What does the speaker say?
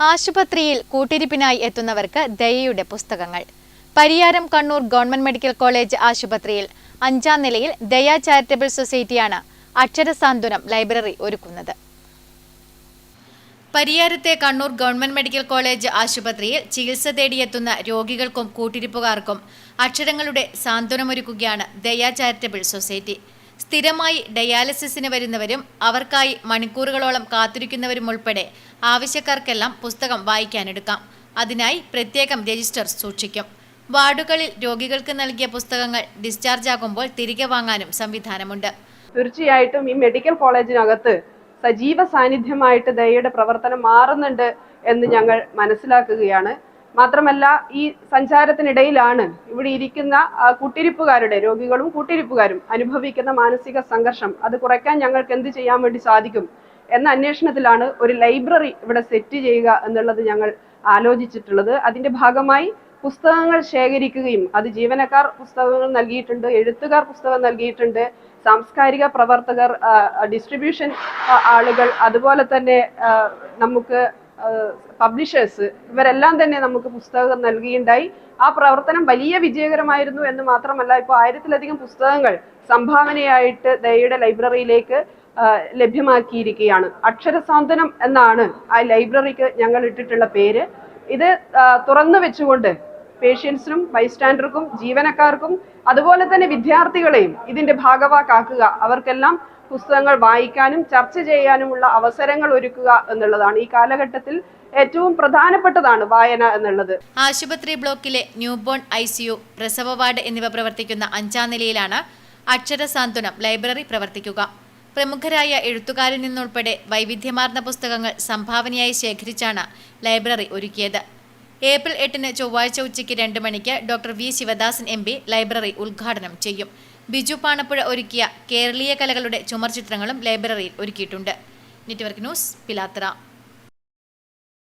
ആശുപത്രിയിൽ കൂട്ടിരിപ്പിനായി എത്തുന്നവർക്ക് ദയയുടെ പുസ്തകങ്ങൾ. Pariyaram Kannur government medical college ആശുപത്രിയിൽ അഞ്ചാം നിലയിൽ ദയ ചാരിറ്റബിൾ സൊസൈറ്റിയാണ് അക്ഷരസാന്ത്വനം ലൈബ്രറി ഒരുക്കുന്നത്. പരിയാരത്തെ കണ്ണൂർ ഗവൺമെന്റ് മെഡിക്കൽ കോളേജ് ആശുപത്രിയിൽ ചികിത്സ തേടിയെത്തുന്ന രോഗികൾക്കും കൂട്ടിരിപ്പുകാർക്കും അക്ഷരങ്ങളുടെ സാന്ത്വനമൊരുക്കുകയാണ് ദയ ചാരിറ്റബിൾ സൊസൈറ്റി. സ്ഥിരമായി ഡയാലിസിസിന് വരുന്നവരും അവർക്കായി മണിക്കൂറുകളോളം കാത്തിരിക്കുന്നവരും ഉൾപ്പെടെ ആവശ്യക്കാർക്കെല്ലാം പുസ്തകം വായിക്കാനെടുക്കാം. അതിനായി പ്രത്യേകം രജിസ്റ്റർ സൂക്ഷിക്കും. വാർഡുകളിൽ രോഗികൾക്ക് നൽകിയ പുസ്തകങ്ങൾ ഡിസ്ചാർജ് ആകുമ്പോൾ തിരികെ വാങ്ങാനും സംവിധാനമുണ്ട്. തീർച്ചയായിട്ടും ഈ മെഡിക്കൽ കോളേജിനകത്ത് സജീവ സാന്നിധ്യമായിട്ട് ദയയുടെ പ്രവർത്തനം മാറുന്നുണ്ട് എന്ന് ഞങ്ങൾ മനസ്സിലാക്കുകയാണ്. മാത്രമല്ല ഈ സഞ്ചാരത്തിനിടയിലാണ് ഇവിടെ ഇരിക്കുന്ന കുട്ടിരിപ്പുകാരുടെ രോഗികളും കുട്ടിരിപ്പുകാരും അനുഭവിക്കുന്ന മാനസിക സംഘർഷം. അത് കുറയ്ക്കാൻ ഞങ്ങൾക്ക് എന്ത് ചെയ്യാൻ വേണ്ടി സാധിക്കും എന്ന അന്വേഷണത്തിലാണ് ഒരു ലൈബ്രറി ഇവിടെ സെറ്റ് ചെയ്യുക എന്നുള്ളത് ഞങ്ങൾ ആലോചിച്ചിട്ടുള്ളത്. അതിന്റെ ഭാഗമായി പുസ്തകങ്ങൾ ശേഖരിക്കുകയും അത് ജീവനക്കാർ പുസ്തകങ്ങൾ നൽകിയിട്ടുണ്ട് എഴുത്തുകാർ പുസ്തകം നൽകിയിട്ടുണ്ട് സാംസ്കാരിക പ്രവർത്തകർ ഡിസ്ട്രിബ്യൂഷൻ ആളുകൾ അതുപോലെ തന്നെ നമുക്ക് പബ്ലിഷേഴ്സ് ഇവരെല്ലാം തന്നെ നമുക്ക് പുസ്തകം നൽകിയുണ്ടായി. ആ പ്രവർത്തനം വലിയ വിജയകരമായിരുന്നു എന്ന് മാത്രമല്ല ഇപ്പോൾ ആയിരത്തിലധികം പുസ്തകങ്ങൾ സംഭാവനയായിട്ട് ദയയുടെ ലൈബ്രറിയിലേക്ക് ലഭ്യമാക്കിയിരിക്കുകയാണ്. അക്ഷരസാന്ത്വനം എന്നാണ് ആ ലൈബ്രറിക്ക് ഞങ്ങൾ ഇട്ടിട്ടുള്ള പേര്. ഇത് തുറന്നു വെച്ചുകൊണ്ട് പേഷ്യൻസിനും ബൈസ്റ്റാൻഡർക്കും ജീവനക്കാർക്കും അതുപോലെ തന്നെ വിദ്യാർത്ഥികളെയും ഇതിന്റെ ഭാഗവാക്കാക്കുക. അവർക്കെല്ലാം പുസ്തകങ്ങൾ വായിക്കാനും ചർച്ച ചെയ്യാനുമുള്ള അവസരങ്ങൾ ഒരുക്കുക എന്നുള്ളതാണ് ഈ കാലഘട്ടത്തിൽ ഏറ്റവും പ്രധാനപ്പെട്ടതാണ് വായന എന്നുള്ളത്. ആശുപത്രി ബ്ലോക്കിലെ ന്യൂബോൺ ഐ സിയു പ്രസവ വാർഡ് എന്നിവ പ്രവർത്തിക്കുന്ന അഞ്ചാം നിലയിലാണ് അക്ഷര സാന്ത്വനം ലൈബ്രറി പ്രവർത്തിക്കുക. പ്രമുഖരായ എഴുത്തുകാരിൽ നിന്നുൾപ്പെടെ വൈവിധ്യമാർന്ന പുസ്തകങ്ങൾ സംഭാവനയായി ശേഖരിച്ചാണ് ലൈബ്രറി ഒരുക്കിയത്. ഏപ്രിൽ എട്ടിന് ചൊവ്വാഴ്ച ഉച്ചയ്ക്ക് രണ്ട് മണിക്ക് doctor V Sivadasan M library ഉദ്ഘാടനം ചെയ്യും. ബിജു പാണപ്പുഴ ഒരുക്കിയ കേരളീയ കലകളുടെ ചുമർചിത്രങ്ങളും ലൈബ്രറിയിൽ ഒരുക്കിയിട്ടുണ്ട്. Network news Pilathara.